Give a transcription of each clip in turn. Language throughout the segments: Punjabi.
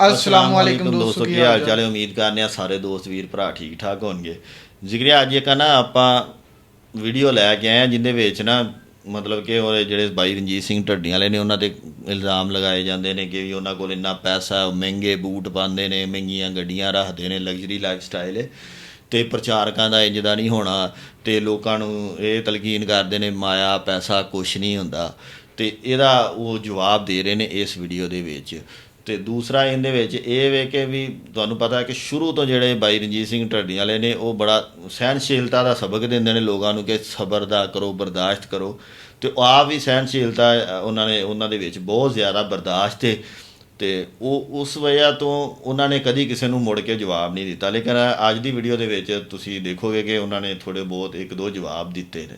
ਅਸਲਾਮ ਵਾਲੇਕੁਮ ਦੋਸਤੋ ਕੀ ਹਾਲ ਚਾਲ? ਹੈ? ਉਮੀਦ ਕਰਨੇ ਆ ਸਾਰੇ ਦੋਸਤ ਵੀਰ ਭਰਾ ਠੀਕ ਠਾਕ ਹੋਣਗੇ। ਜ਼ਿਕਰਿਆ ਅੱਜ ਇੱਕ ਨਾ ਆਪਾਂ ਵੀਡੀਓ ਲੈ ਕੇ ਆਏ ਆ ਜਿੰਦੇ ਵਿੱਚ ਨਾ ਮਤਲਬ ਕਿ ਉਹ ਜਿਹੜੇ ਬਾਈ ਰਣਜੀਤ ਸਿੰਘ ਢੱਡੀਆਂ ਵਾਲੇ ਨੇ ਉਹਨਾਂ ਤੇ ਇਲਜ਼ਾਮ ਲਗਾਏ ਜਾਂਦੇ ਨੇ ਕਿ ਵੀ ਉਹਨਾਂ ਕੋਲ ਇੰਨਾ ਪੈਸਾ ਮਹਿੰਗੇ ਬੂਟ ਪਾਉਂਦੇ ਨੇ ਮਹਿੰਗੀਆਂ ਗੱਡੀਆਂ ਰੱਖਦੇ ਨੇ ਲਗਜ਼ਰੀ ਲਾਈਫ ਸਟਾਈਲ ਹੈ ਤੇ ਪ੍ਰਚਾਰਕਾਂ ਦਾ ਇੰਜ ਦਾ ਨਹੀਂ ਹੋਣਾ ਤੇ ਲੋਕਾਂ ਨੂੰ ਇਹ ਤਲਕੀਨ ਕਰਦੇ ਨੇ ਮਾਇਆ ਪੈਸਾ ਕੁਛ ਨਹੀਂ ਹੁੰਦਾ। ਤੇ ਇਹਦਾ ਉਹ ਜਵਾਬ ਦੇ ਰਹੇ ਨੇ ਇਸ ਵੀਡੀਓ ਦੇ ਵਿੱਚ। ਤੇ ਦੂਸਰਾ ਇਹਦੇ ਵਿੱਚ ਇਹ ਵੇ ਕਿ ਵੀ ਤੁਹਾਨੂੰ ਪਤਾ ਹੈ ਕਿ ਸ਼ੁਰੂ ਤੋਂ ਜਿਹੜੇ ਬਾਈ ਰਣਜੀਤ ਸਿੰਘ ਢੱਡੀ ਵਾਲੇ ਨੇ, ਉਹ ਬੜਾ ਸਹਿਨਸ਼ੀਲਤਾ ਦਾ ਸਬਕ ਦਿੰਦੇ ਨੇ ਲੋਕਾਂ ਨੂੰ ਕਿ ਸਬਰ ਦਾ ਕਰੋ, ਬਰਦਾਸ਼ਤ ਕਰੋ। ਤੇ ਆਪ ਵੀ ਸਹਿਨਸ਼ੀਲਤਾ ਉਹਨਾਂ ਨੇ, ਉਹਨਾਂ ਦੇ ਵਿੱਚ ਬਹੁਤ ਜ਼ਿਆਦਾ ਬਰਦਾਸ਼ਤ ਹੈ ਤੇ ਉਹ ਉਸ ਵਜ੍ਹਾ ਤੋਂ ਉਹਨਾਂ ਨੇ ਕਦੀ ਕਿਸੇ ਨੂੰ ਮੁੜ ਕੇ ਜਵਾਬ ਨਹੀਂ ਦਿੱਤਾ। ਲੇਕਿਨ ਅੱਜ ਦੀ ਵੀਡੀਓ ਦੇ ਵਿੱਚ ਤੁਸੀਂ ਦੇਖੋਗੇ ਕਿ ਉਹਨਾਂ ਨੇ ਥੋੜੇ ਬਹੁਤ ਇੱਕ ਦੋ ਜਵਾਬ ਦਿੱਤੇ ਨੇ।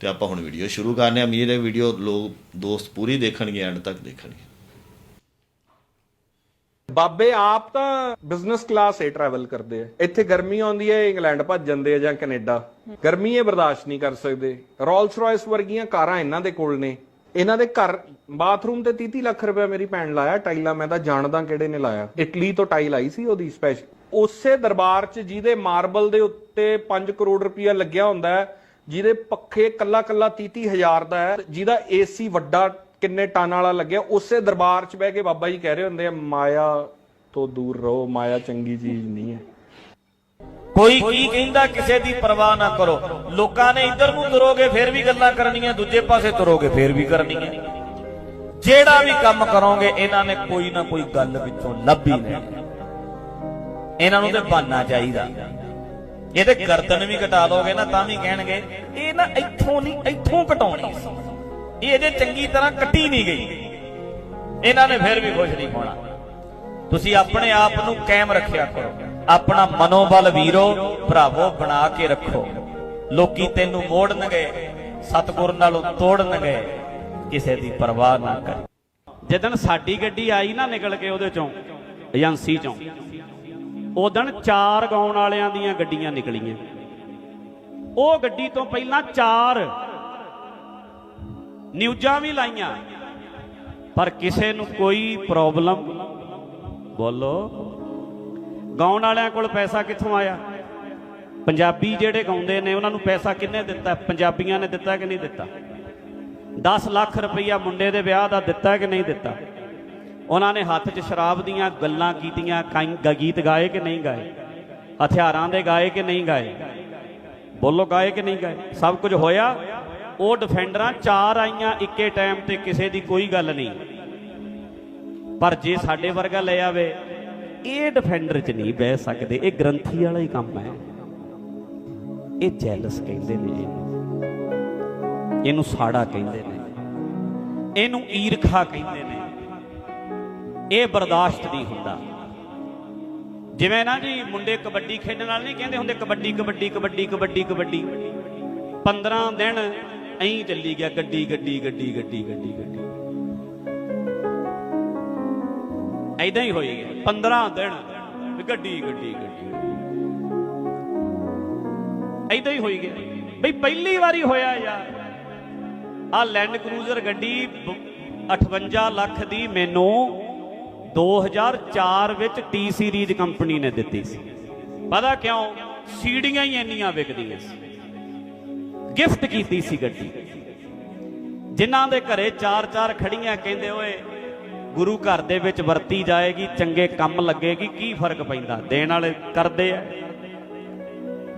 ਤੇ ਆਪਾਂ ਹੁਣ ਵੀਡੀਓ ਸ਼ੁਰੂ ਕਰਨੇ ਆ। ਉਮੀਦ ਹੈ ਵੀਡੀਓ ਲੋਕ, ਦੋਸਤ ਪੂਰੀ ਦੇਖਣਗੇ ਐਂਡ ਤੱਕ ਦੇਖਣਗੇ। ਬਾਬੇ, ਆਪ ਤਾਂ ਬਿਜ਼ਨਸ ਕਲਾਸ 'ਤੇ ਟਰੈਵਲ ਕਰਦੇ ਆ। ਇੱਥੇ ਗਰਮੀ ਆਉਂਦੀ ਹੈ, ਇੰਗਲੈਂਡ ਭੱਜ ਜਾਂਦੇ ਆ ਜਾਂ ਕੈਨੇਡਾ। ਗਰਮੀ ਇਹ ਬਰਦਾਸ਼ਤ ਨਹੀਂ ਕਰ ਸਕਦੇ। ਰੋਲਸ ਰਾਇਸ ਵਰਗੀਆਂ ਕਾਰਾਂ ਇਹਨਾਂ ਦੇ ਕੋਲ ਨੇ। ਇਹਨਾਂ ਦੇ ਘਰ, ਬਾਥਰੂਮ ਤੇ 30 ਲੱਖ ਰੁਪਏ ਮੇਰੀ ਭੈਣ ਲਾਇਆ, ਟਾਈਲਾਂ ਮੈਂ ਤਾਂ ਜਾਣਦਾ ਕਿਹੜੇ ਨੇ ਲਾਇਆ। ਇਟਲੀ ਤੋਂ ਟਾਈਲ ਆਈ ਸੀ ਉਹਦੀ ਸਪੈਸ਼ਲ ਉਸੇ ਦਰਬਾਰ 'ਚ ਜਿਹਦੇ ਮਾਰਬਲ ਦੇ ਉੱਤੇ 5 ਕਰੋੜ ਰੁਪਇਆ ਲੱਗਿਆ ਹੁੰਦਾ ਹੈ, ਜਿਹਦੇ ਪੱਖੇ ਕੱਲਾ ਕੱਲਾ 30 ਹਜ਼ਾਰ ਦਾ ਹੈ, ਜਿਹਦਾ ਏਸੀ ਵੱਡਾ ਕਿੰਨੇ ਟਨ ਵਾਲਾ ਲੱਗਿਆ? ਉਸੇ ਦਰਬਾਰ 'ਚ ਬਹਿ ਕੇ ਬਾਬਾ ਜੀ ਕਹਿ ਰਹੇ ਹੁੰਦੇ ਆ, ਮਾਇਆ ਤੋਂ ਦੂਰ ਰਹੋ, ਮਾਇਆ ਚੰਗੀ ਚੀਜ਼ ਨਹੀਂ ਹੈ। ਕੋਈ ਕੀ ਕਹਿੰਦਾ ਕਿਸੇ ਦੀ ਪਰਵਾਹ ਨਾ ਕਰੋ। ਲੋਕਾਂ ਨੇ ਇੱਧਰ ਨੂੰ ਤੁਰੋਗੇ, ਫਿਰ ਵੀ ਗੱਲਾਂ ਕਰਨੀਆਂ, ਦੂਜੇ ਪਾਸੇ ਤੁਰੋਗੇ, ਫਿਰ ਵੀ ਕਰਨੀਆਂ। ਜਿਹੜਾ ਵੀ ਕੰਮ ਕਰੋਗੇ, ਇਹਨਾਂ ਨੇ ਕੋਈ ਨਾ ਕੋਈ ਗੱਲ ਵਿੱਚੋਂ ਲੱਭੀ ਨੇ ਇਹਨਾਂ ਨੂੰ ਤੇ ਬਹਾਨਾ ਚਾਹੀਦਾ। ਇਹਦੇ ਗਰਦਨ ਵੀ ਘਟਾ ਦੋਗੇ ਨਾ, ਤਾਂ ਵੀ ਕਹਿਣਗੇ, ਇਹ ਨਾ ਇੱਥੋਂ ਨਹੀਂ, ਇੱਥੋਂ ਘਟਾਉਣੀ ਇਹ ਇਹਦੇ ਚੰਗੀ ਤਰ੍ਹਾਂ ਕੱਟੀ ਨਹੀਂ ਗਈ, ਇਹਨਾਂ ਨੇ ਫਿਰ ਵੀ ਖੁਸ਼ ਨਹੀਂ ਹੋਣਾ ਤੁਸੀਂ ਆਪਣੇ ਆਪ ਨੂੰ ਕਾਇਮ ਰੱਖਿਆ ਕਰੋ। ਆਪਣਾ ਮਨੋਬਲ ਵੀਰੋ, ਭਰਾਵੋ, ਬਣਾ ਕੇ ਰੱਖੋ। ਲੋਕੀ ਤੈਨੂੰ ਮੋੜਨਗੇ, ਸਤਗੁਰ ਨਾਲੋਂ ਤੋੜਨਗੇ, ਕਿਸੇ ਦੀ ਪਰਵਾਹ ਨਾ ਕਰ। ਜਦੋਂ ਸਾਡੀ ਗੱਡੀ ਆਈ ਨਾ ਨਿਕਲ ਕੇ ਉਹਦੇ ਚੋਂ, ਏਜੰਸੀ ਚੋਂ, ਉਦੋਂ ਚਾਰ ਗਾਉਣ ਵਾਲਿਆਂ ਦੀਆਂ ਗੱਡੀਆਂ ਨਿਕਲੀਆਂ। ਉਹ ਗੱਡੀ ਤੋਂ ਪਹਿਲਾਂ ਚਾਰ ਨਿਊਜ਼ਾਂ ਵੀ ਲਾਈਆਂ। ਪਰ ਕਿਸੇ ਨੂੰ ਕੋਈ ਪ੍ਰੋਬਲਮ? ਬੋਲੋ। ਗਾਉਣ ਵਾਲਿਆਂ ਕੋਲ ਪੈਸਾ ਕਿੱਥੋਂ ਆਇਆ? ਪੰਜਾਬੀ ਜਿਹੜੇ ਗਾਉਂਦੇ ਨੇ, ਉਹਨਾਂ ਨੂੰ ਪੈਸਾ ਕਿੰਨੇ ਦਿੱਤਾ? ਪੰਜਾਬੀਆਂ ਨੇ ਦਿੱਤਾ ਕਿ ਨਹੀਂ ਦਿੱਤਾ? 10 ਲੱਖ ਰੁਪਈਆ ਮੁੰਡੇ ਦੇ ਵਿਆਹ ਦਾ ਦਿੱਤਾ ਕਿ ਨਹੀਂ ਦਿੱਤਾ? ਉਹਨਾਂ ਨੇ ਹੱਥ 'ਚ ਸ਼ਰਾਬ ਦੀਆਂ ਗੱਲਾਂ ਕੀਤੀਆਂ ਗੀਤ ਗਾਏ ਕਿ ਨਹੀਂ ਗਾਏ? ਹਥਿਆਰਾਂ ਦੇ ਗਾਏ ਕਿ ਨਹੀਂ ਗਾਏ? ਬੋਲੋ, ਗਾਏ ਕਿ ਨਹੀਂ ਗਾਏ? ਸਭ ਕੁਝ ਹੋਇਆ? ਉਹ ਡਿਫੈਂਡਰਾਂ ਚਾਰ ਆਈਆਂ ਇੱਕੇ ਟਾਈਮ ਤੇ ਕਿਸੇ ਦੀ ਕੋਈ ਗੱਲ ਨਹੀਂ। ਪਰ ਜੇ ਸਾਡੇ ਵਰਗਾ ਲੈ ਆਵੇ, ਇਹ ਡਿਫੈਂਡਰ 'ਚ ਨਹੀਂ ਬਹਿ ਸਕਦੇ, ਇਹ ਗ੍ਰੰਥੀ ਵਾਲਾ ਹੀ ਕੰਮ ਹੈ। ਇਹ ਜੈਲਸ ਕਹਿੰਦੇ ਨੇ ਇਹਨੂੰ। ਇਹਨੂੰ ਸਾੜਾ ਕਹਿੰਦੇ ਨੇ। ਇਹਨੂੰ ਈਰਖਾ ਕਹਿੰਦੇ ਨੇ। ਇਹ ਬਰਦਾਸ਼ਤ ਨਹੀਂ ਹੁੰਦਾ। ਜਿਵੇਂ ਨਾ ਜੀ ਮੁੰਡੇ ਕਬੱਡੀ ਖੇਡਣ ਨਾਲ ਨਹੀਂ ਕਹਿੰਦੇ ਹੁੰਦੇ ਕਬੱਡੀ ਕਬੱਡੀ ਕਬੱਡੀ ਕਬੱਡੀ ਕਬੱਡੀ। 15 ਦਿਨ ਐਂ ਚੱਲੀ ਗਿਆ, ਗੱਡੀ ਗੱਡੀ ਗੱਡੀ ਗੱਡੀ ਗੱਡੀ ਗੱਡੀ। ਐਦਾਂ ਹੀ ਹੋਈ ਗਿਆ। 15 ਦਿਨ ਗੱਡੀ ਗੱਡੀ ਗੱਡੀ। ਐਦਾਂ ਹੀ ਹੋਈ ਗਿਆ। ਬਈ ਪਹਿਲੀ ਵਾਰੀ ਹੋਇਆ ਯਾਰ ਆ ਲੈਂਡ ਕਰੂਜ਼ਰ ਗੱਡੀ ਬ- 58 ਲੱਖ ਦੀ ਮੈਨੂੰ 2004 ਵਿੱਚ ਟੀ ਸੀਰੀਜ਼ ਕੰਪਨੀ ਨੇ ਦਿੱਤੀ ਸੀ। ਪਤਾ ਕਿਉਂ? ਸੀੜੀਆਂ ਹੀ ਇੰਨੀਆਂ ਵਿਕਦੀਆਂ ਸੀ। ਗਿਫਟ ਕੀਤੀ ਸੀ ਗੱਡੀ। ਜਿਨ੍ਹਾਂ ਦੇ ਘਰੇ ਚਾਰ ਚਾਰ ਖੜੀਆਂ ਕਹਿੰਦੇ, ਓਏ, ਗੁਰੂ ਘਰ ਦੇ ਵਿੱਚ ਵਰਤੀ ਜਾਏਗੀ, ਚੰਗੇ ਕੰਮ ਲੱਗੇਗੀ, ਕੀ ਫ਼ਰਕ ਪੈਂਦਾ? ਦੇਣ ਵਾਲੇ ਕਰਦੇ ਆ।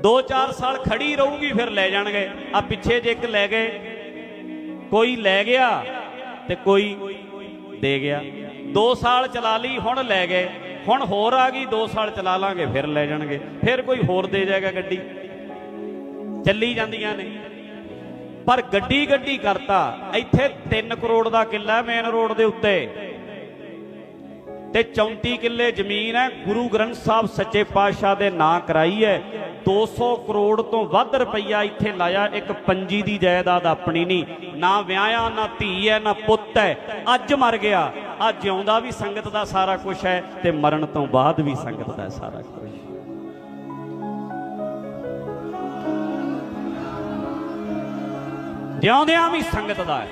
2-4 ਸਾਲ ਖੜੀ ਰਹੂਗੀ, ਫਿਰ ਲੈ ਜਾਣਗੇ। ਆ ਪਿੱਛੇ ਜੇ ਇੱਕ ਲੈ ਗਏ, ਕੋਈ ਲੈ ਗਿਆ ਤੇ ਕੋਈ ਦੇ ਗਿਆ। 2 ਸਾਲ ਚਲਾ ਲਈ, ਹੁਣ ਲੈ ਗਏ। ਹੁਣ ਹੋਰ ਆ ਗਈ 2 ਸਾਲ ਚਲਾ ਲਾਂਗੇ, ਫਿਰ ਲੈ ਜਾਣਗੇ। ਫਿਰ ਕੋਈ ਹੋਰ ਦੇ ਜਾਏਗਾ ਗੱਡੀ। ਚੱਲੀ ਜਾਂਦੀਆਂ ਨੇ। ਪਰ ਗੱਡੀ ਗੱਡੀ ਕਰਤਾ, ਇੱਥੇ 3 ਕਰੋੜ ਦਾ ਕਿੱਲਾ ਮੇਨ ਰੋਡ ਦੇ ਉੱਤੇ। ਤੇ 34 ਕਿੱਲੇ ਜ਼ਮੀਨ ਹੈ, ਗੁਰੂ ਗ੍ਰੰਥ ਸਾਹਿਬ ਸੱਚੇ ਪਾਤਸ਼ਾਹ ਦੇ ਨਾਂ ਕਰਾਈ ਹੈ। 200 ਕਰੋੜ ਤੋਂ ਵੱਧ ਰੁਪਈਆ ਇੱਥੇ ਲਾਇਆ, ਇੱਕ ਪੰਜੀ ਦੀ ਜਾਇਦਾਦ ਆਪਣੀ ਨਹੀਂ। ਨਾ ਵਿਆਹਿਆ, ਨਾ ਧੀ ਹੈ, ਨਾ ਪੁੱਤ ਹੈ। ਅੱਜ ਮਰ ਗਿਆ, ਅੱਜ ਜਿਉਂਦਾ ਵੀ ਸੰਗਤ ਦਾ ਸਾਰਾ ਕੁਝ ਹੈ ਤੇ ਮਰਨ ਤੋਂ ਬਾਅਦ ਵੀ ਸੰਗਤ ਦਾ ਸਾਰਾ ਕੁਝ ਜਿਉਂਦਿਆਂ ਵੀ ਸੰਗਤ ਦਾ ਹੈ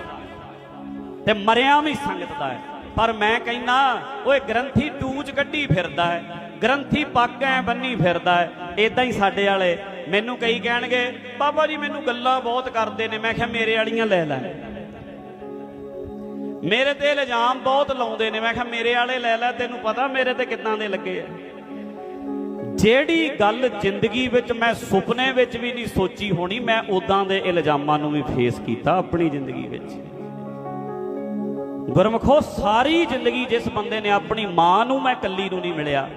ਤੇ ਮਰਿਆਂ ਵੀ ਸੰਗਤ ਦਾ ਹੈ। ਪਰ ਮੈਂ ਕਹਿੰਦਾ, ਓਏ ਗ੍ਰੰਥੀ ਟੂਚ ਕੱਢੀ ਫਿਰਦਾ ਹੈ, ਗ੍ਰੰਥੀ ਪੱਗ ਐ ਬੰਨੀ ਫਿਰਦਾ ਹੈ ਇਦਾਂ ਹੀ ਸਾਡੇ ਵਾਲੇ ਮੈਨੂੰ ਕਈ ਕਹਿਣਗੇ, ਬਾਬਾ ਜੀ, ਮੈਨੂੰ ਗੱਲਾਂ ਬਹੁਤ ਕਰਦੇ ਨੇ। ਮੈਂ ਕਿਹਾ, ਮੇਰੇ ਵਾਲੀਆਂ ਲੈ ਲੈ। ਮੇਰੇ ਤੇ ਇਲਜ਼ਾਮ ਬਹੁਤ ਲਾਉਂਦੇ ਨੇ। ਮੈਂ ਕਿਹਾ, ਮੇਰੇ ਵਾਲੇ ਲੈ ਲੈ, ਤੈਨੂੰ ਪਤਾ ਮੇਰੇ ਤੇ ਕਿੱਦਾਂ ਦੇ ਲੱਗੇ ਆ? ਜਿਹੜੀ ਗੱਲ ਜ਼ਿੰਦਗੀ ਵਿੱਚ ਮੈਂ ਸੁਪਨੇ ਵਿੱਚ ਵੀ ਨਹੀਂ ਸੋਚੀ ਹੋਣੀ, ਮੈਂ ਉਦਾਂ ਦੇ ਇਲਜ਼ਾਮਾਂ ਨੂੰ ਵੀ ਫੇਸ ਕੀਤਾ ਆਪਣੀ ਜ਼ਿੰਦਗੀ ਵਿੱਚ। ਗੁਰਮਖੋ, ਸਾਰੀ ਜ਼ਿੰਦਗੀ ਜਿਸ ਬੰਦੇ ਨੇ ਆਪਣੀ ਮਾਂ ਨੂੰ ਮੈਂ ਇਕੱਲੀ ਨੂੰ ਨਹੀਂ ਮਿਲਿਆ,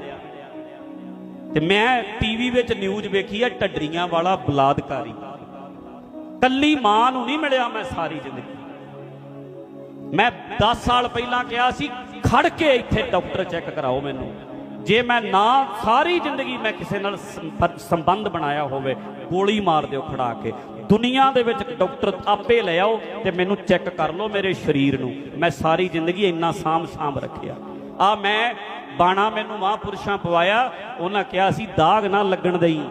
ਤੇ ਮੈਂ ਟੀਵੀ ਵਿੱਚ ਨਿਊਜ਼ ਵੇਖੀ ਹੈ ਢੱਡਰੀਆਂ ਵਾਲਾ ਬਲਾਤਕਾਰੀ। ਕੱਲੀ ਮਾਂ ਨੂੰ ਨਹੀਂ ਮਿਲਿਆ ਮੈਂ ਸਾਰੀ ਜ਼ਿੰਦਗੀ। ਮੈਂ 10 ਸਾਲ ਪਹਿਲਾਂ ਕਿਹਾ ਸੀ, ਖੜ ਕੇ ਇੱਥੇ ਡਾਕਟਰ ਚੈੱਕ ਕਰਾਓ ਮੈਨੂੰ। ਜੇ ਮੈਂ ਨਾ ਸਾਰੀ ਜ਼ਿੰਦਗੀ ਮੈਂ ਕਿਸੇ ਨਾਲ ਸੰਬੰਧ ਬਣਾਇਆ ਹੋਵੇ, ਗੋਲੀ ਮਾਰ ਦਿਓ ਖੜਾ ਕੇ। ਦੁਨੀਆ ਦੇ ਵਿੱਚ ਡਾਕਟਰ ਆਪੇ ਲੈ ਆਓ ਤੇ ਮੈਨੂੰ ਚੈੱਕ ਕਰ ਲਓ ਮੇਰੇ ਸਰੀਰ ਨੂੰ। ਮੈਂ ਸਾਰੀ ਜ਼ਿੰਦਗੀ ਇੰਨਾ ਸਾਂਭ ਸਾਂਭ ਰੱਖਿਆ। ਆ ਮੈਂ ਬਾਣਾ ਮੈਨੂੰ ਮਹਾਂਪੁਰਸ਼ਾਂ ਪਵਾਇਆ, ਉਹਨਾਂ ਕਿਹਾ ਸੀ, ਦਾਗ ਨਾ ਲੱਗਣ ਦੇਈ।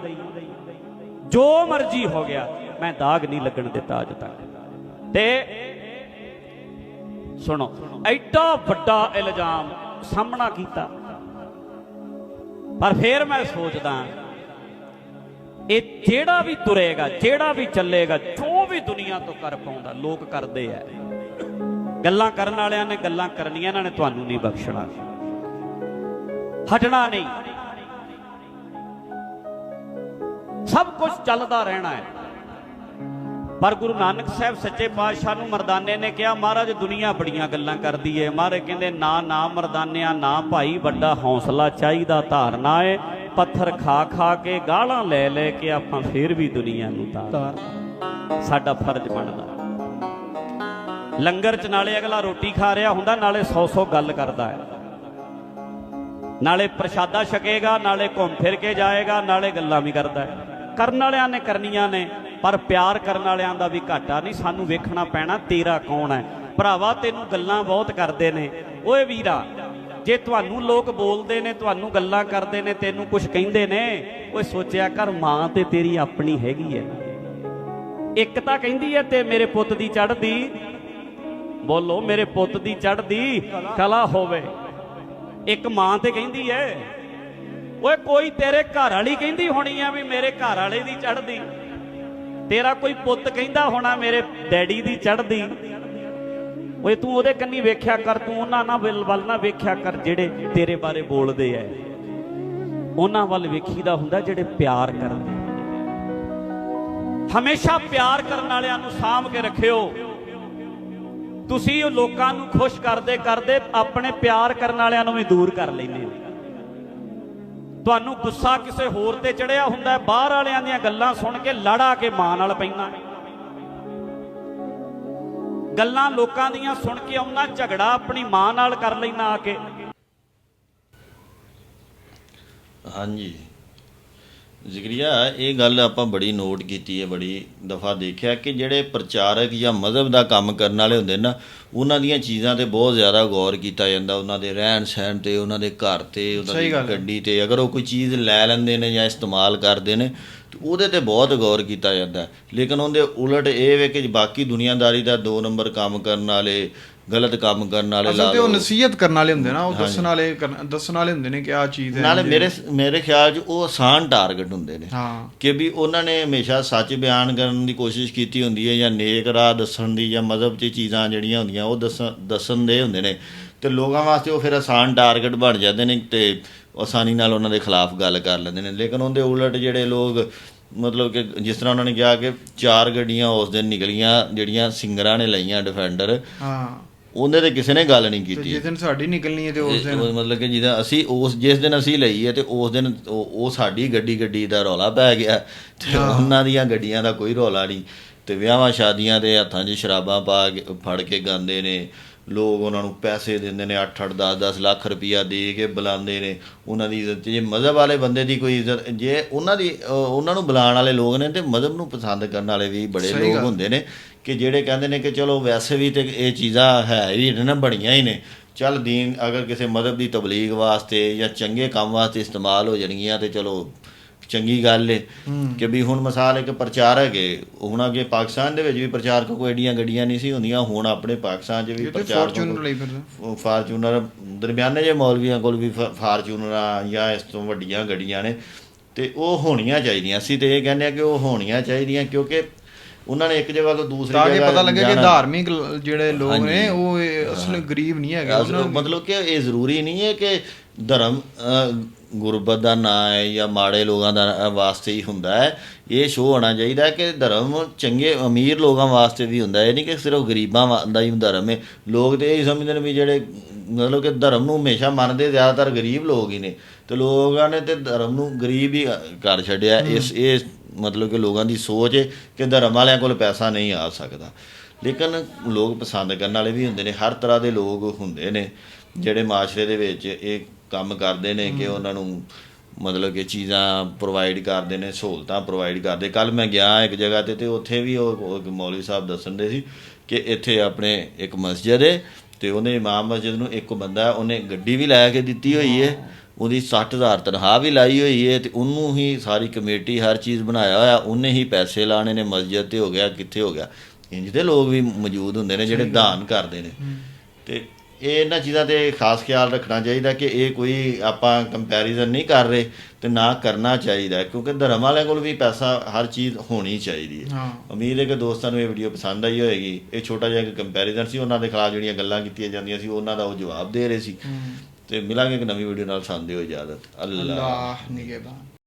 ਜੋ ਮਰਜ਼ੀ ਹੋ ਗਿਆ, ਮੈਂ ਦਾਗ ਨਹੀਂ ਲੱਗਣ ਦਿੱਤਾ ਅੱਜ ਤੱਕ। ਤੇ ਸੁਣੋ, ਐਡਾ ਵੱਡਾ ਇਲਜ਼ਾਮ ਸਾਹਮਣਾ ਕੀਤਾ। ਪਰ ਫਿਰ ਮੈਂ ਸੋਚਦਾ ਇਹ ਜਿਹੜਾ ਵੀ ਤੁਰੇਗਾ, ਜਿਹੜਾ ਵੀ ਚੱਲੇਗਾ, ਜੋ ਵੀ ਦੁਨੀਆ ਤੋਂ ਕਰ ਪਾਉਂਦਾ, ਲੋਕ ਕਰਦੇ ਐ ਗੱਲਾਂ ਕਰਨ ਵਾਲਿਆਂ ਨੇ ਗੱਲਾਂ ਕਰਨੀਆਂ, ਇਹਨਾਂ ਨੇ ਤੁਹਾਨੂੰ ਨਹੀਂ ਬਖਸ਼ਣਾ। ਹਟਣਾ ਨਹੀਂ। ਸਭ ਕੁਝ ਚੱਲਦਾ ਰਹਿਣਾ ਹੈ। ਪਰ ਗੁਰੂ ਨਾਨਕ ਸਾਹਿਬ ਸੱਚੇ ਪਾਤਸ਼ਾਹ ਨੂੰ ਮਰਦਾਨੇ ਨੇ ਕਿਹਾ ਮਹਾਰਾਜ ਦੁਨੀਆ ਬੜੀਆਂ ਗੱਲਾਂ ਕਰਦੀ ਏ। ਮਹਾਰਾਜ ਕਹਿੰਦੇ ਨਾ ਨਾ ਮਰਦਾਨਿਆਂ ਨਾ ਭਾਈ ਵੱਡਾ ਹੌਸਲਾ ਚਾਹੀਦਾ ਧਾਰਨਾ ਏ। ਪੱਥਰ ਖਾ ਖਾ ਕੇ ਗਾਲਾਂ ਲੈ ਲੈ ਕੇ ਆਪਾਂ ਫੇਰ ਵੀ ਦੁਨੀਆ ਨੂੰ ਤਾਰ ਸਾਡਾ ਫਰਜ਼ ਬਣਦਾ। ਲੰਗਰ ਚ ਨਾਲੇ ਅਗਲਾ ਰੋਟੀ ਖਾ ਰਿਹਾ ਹੁੰਦਾ ਨਾਲੇ 100-100 ਗੱਲ ਕਰਦਾ ਹੈ। ਨਾਲੇ ਪ੍ਰਸ਼ਾਦਾ ਛਕੇਗਾ ਨਾਲੇ ਘੁੰਮ ਫਿਰ ਕੇ ਜਾਏਗਾ ਨਾਲੇ ਗੱਲਾਂ ਵੀ ਕਰਦਾ ਹੈ। ਕਰਨ ਵਾਲਿਆਂ ਨੇ ਕਰਨੀਆਂ ਨੇ। ਪਰ ਪਿਆਰ ਕਰਨ ਵਾਲਿਆਂ ਦਾ ਵੀ ਘਾਟਾ ਨਹੀਂ, ਸਾਨੂੰ ਵੇਖਣਾ ਪੈਣਾ ਤੇਰਾ ਕੌਣ ਹੈ। ਭਰਾਵਾ, ਤੈਨੂੰ ਗੱਲਾਂ ਬਹੁਤ ਕਰਦੇ ਨੇ। ਓਏ ਵੀਰਾ, ਜੇ ਤੁਹਾਨੂੰ ਲੋਕ ਬੋਲਦੇ ਨੇ, ਤੁਹਾਨੂੰ ਗੱਲਾਂ ਕਰਦੇ ਨੇ, ਤੈਨੂੰ ਕੁਝ ਕਹਿੰਦੇ ਨੇ, ਓਏ ਸੋਚਿਆ ਕਰ, ਮਾਂ ਤੇ ਤੇਰੀ ਆਪਣੀ ਹੈਗੀ ਹੈ। ਇੱਕ ਤਾਂ ਕਹਿੰਦੀ ਹੈ ਤੇ ਮੇਰੇ ਪੁੱਤ ਦੀ ਚੜ੍ਹਦੀ। ਬੋਲੋ, ਮੇਰੇ ਪੁੱਤ ਦੀ ਚੜ੍ਹਦੀ ਕਲਾ ਹੋਵੇ। ਇੱਕ ਮਾਂ ਤੇ ਕਹਿੰਦੀ ਐ ਓਏ ਕੋਈ ਤੇਰੇ ਘਰ ਵਾਲੀ ਕਹਿੰਦੀ ਹੋਣੀ ਆ ਵੀ ਮੇਰੇ ਘਰ ਵਾਲੇ ਦੀ ਚੜ੍ਹਦੀ। ਤੇਰਾ ਕੋਈ ਪੁੱਤ ਕਹਿੰਦਾ ਹੋਣਾ ਮੇਰੇ ਡੈਡੀ ਦੀ ਚੜ੍ਹਦੀ। ਓਏ ਤੂੰ ਉਹਦੇ ਕੰਨੀ ਵੇਖਿਆ ਕਰ, ਤੂੰ ਉਹਨਾਂ ਨਾਲ ਵੱਲ ਵੱਲ ਨਾ ਵੇਖਿਆ ਕਰ ਜਿਹੜੇ ਤੇਰੇ ਬਾਰੇ ਬੋਲਦੇ ਐ। ਉਹਨਾਂ ਵੱਲ ਵੇਖੀਦਾ ਹੁੰਦਾ ਜਿਹੜੇ ਪਿਆਰ ਕਰਦੇ ਹਮੇਸ਼ਾ ਪਿਆਰ ਕਰਨ ਵਾਲਿਆਂ ਨੂੰ ਸਾਂਭ ਕੇ ਰੱਖਿਓ। ਤੁਸੀਂ ਉਹ ਲੋਕਾਂ ਨੂੰ ਖੁਸ਼ ਕਰਦੇ ਕਰਦੇ ਆਪਣੇ ਪਿਆਰ ਕਰਨ ਵਾਲਿਆਂ ਨੂੰ ਵੀ ਦੂਰ ਕਰ ਲੈਂਦੇ ਹੋ। ਤੁਹਾਨੂੰ ਗੁੱਸਾ ਕਿਸੇ ਹੋਰ ਤੇ ਚੜਿਆ ਹੁੰਦਾ ਬਾਹਰ ਵਾਲਿਆਂ ਦੀਆਂ ਗੱਲਾਂ ਸੁਣ ਕੇ ਲੜਾ ਕੇ ਮਾਂ ਨਾਲ ਪੈਂਦਾ ਗੱਲਾਂ ਲੋਕਾਂ ਦੀਆਂ ਸੁਣ ਕੇ ਆਉਣਾ ਝਗੜਾ ਆਪਣੀ ਮਾਂ ਨਾਲ ਕਰ ਲੈਣਾ ਆ ਕੇ। ਹਾਂਜੀ। ਜ਼ਿਕਰੀਆ ਇਹ ਗੱਲ ਆਪਾਂ ਬੜੀ ਨੋਟ ਕੀਤੀ ਹੈ ਬੜੀ ਦਫਾ ਦੇਖਿਆ ਕਿ ਜਿਹੜੇ ਪ੍ਰਚਾਰਕ ਜਾਂ ਮਜ਼ਹਬ ਦਾ ਕੰਮ ਕਰਨ ਵਾਲੇ ਹੁੰਦੇ ਨਾ ਉਹਨਾਂ ਦੀਆਂ ਚੀਜ਼ਾਂ ਤੇ ਬਹੁਤ ਜ਼ਿਆਦਾ ਗੌਰ ਕੀਤਾ ਜਾਂਦਾ ਉਹਨਾਂ ਦੇ ਰਹਿਣ ਸਹਿਣ ਤੇ ਉਹਨਾਂ ਦੇ ਘਰ ਤੇ ਉਹਨਾਂ ਦੀ। ਗੱਡੀ ਤੇ ਅਗਰ ਉਹ ਕੋਈ ਚੀਜ਼ ਲੈ ਲੈਂਦੇ ਨੇ ਜਾਂ ਇਸਤੇਮਾਲ ਕਰਦੇ ਨੇ ਤੇ ਉਹਦੇ ਤੇ ਬਹੁਤ ਗੌਰ ਕੀਤਾ ਜਾਂਦਾ। ਲੇਕਿਨ ਉਹਦੇ ਉਲਟ ਇਹ ਵੇ ਕਿ ਬਾਕੀ ਦੁਨੀਆਦਾਰੀ ਦਾ ਦੋ ਨੰਬਰ ਕੰਮ ਕਰਨ ਵਾਲੇ ਗਲਤ ਕੰਮ ਕਰਨ ਵਾਲੇ ਲਾ ਅਸਲ ਤੇ ਉਹ ਨਸੀਹਤ ਕਰਨ ਵਾਲੇ ਹੁੰਦੇ ਨਾ ਉਹ ਦੱਸਣ ਵਾਲੇ ਦੱਸਣ ਵਾਲੇ ਹੁੰਦੇ ਨੇ ਕਿ ਆ ਚੀਜ਼ ਹੈ ਨਾਲੇ ਮੇਰੇ ਮੇਰੇ ਖਿਆਲ 'ਚ ਉਹ ਆਸਾਨ ਟਾਰਗੇਟ ਹੁੰਦੇ ਨੇ ਹਾਂ। ਕਿ ਵੀ ਉਹਨਾਂ ਨੇ ਹਮੇਸ਼ਾ ਸੱਚ ਬਿਆਨ ਕਰਨ ਦੀ ਕੋਸ਼ਿਸ਼ ਕੀਤੀ ਹੁੰਦੀ ਹੈ ਜਾਂ ਨੇਕ ਰਾਹ ਦੱਸਣ ਦੀ ਜਾਂ ਮਜ਼ਹਬ 'ਚ ਚੀਜ਼ਾਂ ਜਿਹੜੀਆਂ ਹੁੰਦੀਆਂ ਉਹ ਦੱਸਣ ਦੇ ਹੁੰਦੇ ਨੇ। ਤੇ ਲੋਕਾਂ ਵਾਸਤੇ ਉਹ ਫਿਰ ਆਸਾਨ ਟਾਰਗੇਟ ਬਣ ਜਾਂਦੇ ਨੇ ਤੇ ਆਸਾਨੀ ਨਾਲ ਉਹਨਾਂ ਦੇ ਖਿਲਾਫ ਗੱਲ ਕਰ ਲੈਂਦੇ ਨੇ। ਲੇਕਿਨ ਉਹਦੇ ਉਲਟ ਜਿਹੜੇ ਲੋਕ ਮਤਲਬ ਕਿ ਜਿਸ ਤਰ੍ਹਾਂ ਉਹਨਾਂ ਨੇ ਕਿਹਾ ਕਿ ਚਾਰ ਗੱਡੀਆਂ ਉਸ ਦਿਨ ਨਿਕਲੀਆਂ ਜਿਹੜੀਆਂ ਸਿੰਗਰਾਂ ਨੇ ਲਈਆਂ ਡਿਫੈਂਡਰ ਹਾਂ। ਉਹਦੇ ਤੇ ਕਿਸੇ ਨੇ ਗੱਲ ਨਹੀਂ ਕੀਤੀ। ਜਿਸ ਦਿਨ ਸਾਡੀ ਨਿਕਲਣੀ ਹੈ ਤੇ ਉਸ ਦਿਨ ਮਤਲਬ ਕਿ ਜਿਹਦਾ ਅਸੀਂ ਉਸ ਜਿਸ ਦਿਨ ਅਸੀਂ ਲਈ ਹੈ ਤੇ ਉਸ ਦਿਨ ਉਹ ਉਹ ਸਾਡੀ ਗੱਡੀ ਗੱਡੀ ਦਾ ਰੌਲਾ ਪੈ ਗਿਆ ਤੇ ਉਹਨਾਂ ਦੀਆਂ ਗੱਡੀਆਂ ਦਾ ਕੋਈ ਰੌਲਾ ਨਹੀਂ ਤੇ ਵਿਆਹਾਂ ਸ਼ਾਦੀਆਂ ਦੇ ਹੱਥਾਂ 'ਚ ਸ਼ਰਾਬਾਂ ਪਾ ਕੇ ਫੜ ਕੇ ਗਾਉਂਦੇ ਨੇ। ਲੋਕ ਉਹਨਾਂ ਨੂੰ ਪੈਸੇ ਦਿੰਦੇ ਨੇ 8-8 10-10 ਲੱਖ ਰੁਪਈਆ ਦੇ ਕੇ ਬੁਲਾਉਂਦੇ ਨੇ ਉਹਨਾਂ ਦੀ ਇੱਜ਼ਤ ਜੇ ਮਜ਼ਹਬ ਵਾਲੇ ਬੰਦੇ ਦੀ ਕੋਈ ਇੱਜ਼ਤ ਜੇ ਉਹਨਾਂ ਦੀ ਉਹਨਾਂ ਨੂੰ ਬੁਲਾਉਣ ਵਾਲੇ ਲੋਕ ਨੇ ਤੇ ਮਜ਼ਹਬ ਨੂੰ ਪਸੰਦ ਕਰਨ ਵਾਲੇ ਵੀ ਬੜੇ ਲੋਕ। ਹੁੰਦੇ ਨੇ ਕਿ ਜਿਹੜੇ ਕਹਿੰਦੇ ਨੇ ਕਿ ਚਲੋ ਵੈਸੇ ਵੀ ਤੇ ਇਹ ਚੀਜ਼ਾਂ ਹੈ ਹੀ ਨੇ ਨਾ ਬੜੀਆਂ ਹੀ ਨੇ ਚੱਲ ਦੀਨ ਅਗਰ ਕਿਸੇ ਮਦਦ ਦੀ ਤਬਲੀਗ ਵਾਸਤੇ ਜਾਂ ਚੰਗੇ ਕੰਮ ਵਾਸਤੇ ਇਸਤੇਮਾਲ ਹੋ ਜਾਣਗੀਆਂ ਤੇ ਚਲੋ ਚੰਗੀ ਗੱਲ ਏ ਕਿ ਵੀ ਹੁਣ ਮਿਸਾਲ ਇੱਕ ਪ੍ਰਚਾਰ ਹੈਗੇ ਹੁਣ ਅੱਗੇ ਪਾਕਿਸਤਾਨ ਦੇ ਵਿੱਚ ਵੀ ਪ੍ਰਚਾਰਕ ਕੋਈ ਏਡੀਆਂ ਗੱਡੀਆਂ ਨਹੀਂ ਸੀ ਹੁੰਦੀਆਂ ਹੁਣ ਆਪਣੇ ਪਾਕਿਸਤਾਨ 'ਚ ਵੀ ਇਹ ਤੇ ਪ੍ਰਚਾਰਕ ਫੋਰਚੂਨਰ ਲਈ ਫਿਰਦਾ ਫਾਰਚੂਨਰ ਦਰਮਿਆਨੇ ਜੇ ਮੌਲਵੀਆਂ ਕੋਲ ਵੀ ਫਾਰਚੂਨਰਾਂ ਜਾਂ ਇਸ ਤੋਂ ਵੱਡੀਆਂ ਗੱਡੀਆਂ ਨੇ ਤੇ ਉਹ ਹੋਣੀਆਂ ਚਾਹੀਦੀਆਂ ਅਸੀਂ ਤੇ ਇਹ ਕਹਿੰਦੇ ਆ ਕਿ ਉਹ ਹੋਣੀਆਂ ਚਾਹੀਦੀਆਂ ਕਿਉਂਕਿ ਉਹਨਾਂ ਨੇ ਇੱਕ ਜਗ੍ਹਾ ਤੋਂ ਦੂਸਰੀ ਤਾਂ ਕਿ ਜਗ੍ਹਾ ਪਤਾ ਲੱਗੇ ਕਿ। ਧਾਰਮਿਕ ਜਿਹੜੇ ਲੋਕ। ਨੇ ਉਹ ਅਸਲ ਗਰੀਬ ਨਹੀਂ ਹੈਗੇ ਮਤਲਬ ਕਿ ਇਹ ਜ਼ਰੂਰੀ ਨਹੀਂ ਹੈ ਕਿ ਧਰਮ ਗੁਰਬਤ ਦਾ ਨਾਂ ਹੈ ਜਾਂ ਮਾੜੇ ਲੋਕਾਂ ਦਾ ਵਾਸਤੇ ਹੀ ਹੁੰਦਾ ਹੈ। ਇਹ ਸ਼ੋਅ ਹੋਣਾ ਚਾਹੀਦਾ ਹੈ ਕਿ ਧਰਮ ਚੰਗੇ ਅਮੀਰ ਲੋਕਾਂ ਵਾਸਤੇ ਵੀ ਹੁੰਦਾ ਹੈ। ਇਹ ਨਹੀਂ ਕਿ ਸਿਰਫ ਗਰੀਬਾਂ ਦਾ ਹੀ ਧਰਮ ਹੈ। ਲੋਕ ਤੇ ਇਹ ਸਮਝਦੇ ਨੇ ਵੀ ਜਿਹੜੇ ਮਤਲਬ ਕਿ ਧਰਮ ਨੂੰ ਹਮੇਸ਼ਾ ਮੰਨਦੇ ਜ਼ਿਆਦਾਤਰ ਗਰੀਬ ਲੋਕ ਹੀ ਨੇ। ਤੇ ਲੋਕਾਂ ਨੇ ਤੇ ਧਰਮ ਨੂੰ ਗਰੀਬ ਹੀ ਕਰ ਛੱਡਿਆ। ਇਸ ਇਹ ਮਤਲਬ ਕਿ ਲੋਕਾਂ ਦੀ ਸੋਚ ਹੈ ਕਿ ਧਰਮ ਵਾਲਿਆਂ ਕੋਲ ਪੈਸਾ ਨਹੀਂ ਆ ਸਕਦਾ। ਲੇਕਿਨ ਲੋਕ ਪਸੰਦ ਕਰਨ ਵਾਲੇ ਵੀ ਹੁੰਦੇ ਨੇ। ਹਰ ਤਰ੍ਹਾਂ ਦੇ ਲੋਕ ਹੁੰਦੇ ਨੇ। ਜਿਹੜੇ ਮਾਸ਼ਰੇ ਦੇ ਵਿੱਚ ਇਹ ਕੰਮ ਕਰਦੇ ਨੇ ਕਿ ਉਹਨਾਂ ਨੂੰ ਮਤਲਬ ਕਿ ਚੀਜ਼ਾਂ ਪ੍ਰੋਵਾਈਡ ਕਰਦੇ ਨੇ ਸਹੂਲਤਾਂ ਪ੍ਰੋਵਾਈਡ ਕਰਦੇ। ਕੱਲ ਮੈਂ ਗਿਆ ਇੱਕ ਜਗ੍ਹਾ ਤੇ ਤੇ ਉੱਥੇ ਵੀ ਉਹ ਮੌਲਵੀ ਸਾਹਿਬ ਦੱਸਣ ਦੇ ਸੀ ਕਿ ਇੱਥੇ ਆਪਣੇ ਇੱਕ ਮਸਜਿਦ ਹੈ ਤੇ ਉਹਨੇ ਇਮਾਮ ਮਸਜਿਦ ਨੂੰ ਇੱਕ ਬੰਦਾ ਉਹਨੇ ਗੱਡੀ ਵੀ ਲੈ ਕੇ ਦਿੱਤੀ ਹੋਈ ਹੈ। ਉਹਦੀ 60000 ਤਨਖਾਹ ਵੀ ਲਾਈ ਹੋਈ ਹੈ ਤੇ ਉਹਨੂੰ ਹੀ ਸਾਰੀ ਕਮੇਟੀ ਹਰ ਚੀਜ਼ ਬਣਾਇਆ ਹੋਇਆ ਉਹਨੇ ਹੀ ਪੈਸੇ ਲਾਣੇ ਨੇ ਮਸਜਿਦ ਤੇ ਹੋ ਗਿਆ ਕਿੱਥੇ ਹੋ ਗਿਆ। ਇੰਜ ਦੇ ਲੋਕ ਵੀ ਮੌਜੂਦ ਹੁੰਦੇ ਨੇ ਜਿਹੜੇ ਦਾਨ ਕਰਦੇ ਨੇ। ਤੇ ਇਹ ਇਹਨਾਂ ਚੀਜ਼ਾਂ ਤੇ ਖਾਸ ਖਿਆਲ ਰੱਖਣਾ ਚਾਹੀਦਾ ਕਿ ਇਹ ਕੋਈ ਆਪਾਂ ਕੰਪੈਰੀਜ਼ਨ ਨਹੀਂ ਕਰ ਰਹੇ ਤੇ ਨਾ ਕਰਨਾ ਚਾਹੀਦਾ ਕਿਉਂਕਿ ਧਰਮ ਵਾਲਿਆਂ ਕੋਲ ਵੀ ਪੈਸਾ ਹਰ ਚੀਜ਼ ਹੋਣੀ ਚਾਹੀਦੀ ਹੈ। ਹਾਂ। ਉਮੀਦ ਹੈ ਕਿ ਦੋਸਤਾਂ ਨੂੰ ਇਹ ਵੀਡੀਓ ਪਸੰਦ ਆਈ ਹੋਏਗੀ। ਇਹ ਛੋਟਾ ਜਿਹਾ ਕੰਪੈਰੀਜ਼ਨ ਸੀ ਉਹਨਾਂ ਦੇ ਖਿਲਾਫ ਜਿਹੜੀਆਂ ਗੱਲਾਂ ਕੀਤੀਆਂ ਜਾਂਦੀਆਂ ਸੀ ਉਹਨਾਂ ਦਾ ਉਹ ਜਵਾਬ ਦੇ ਰਹੇ ਸੀ। ਤੇ ਮਿਲਾਂਗੇ ਇੱਕ ਨਵੀਂ ਵੀਡੀਓ ਨਾਲ ਸੰਦੇ ਹੋ ਇਜਾਜ਼ਤ। ਅੱਲਾ ਅੱਲਾਹ ਨਿਗਹਿਬਾਨ।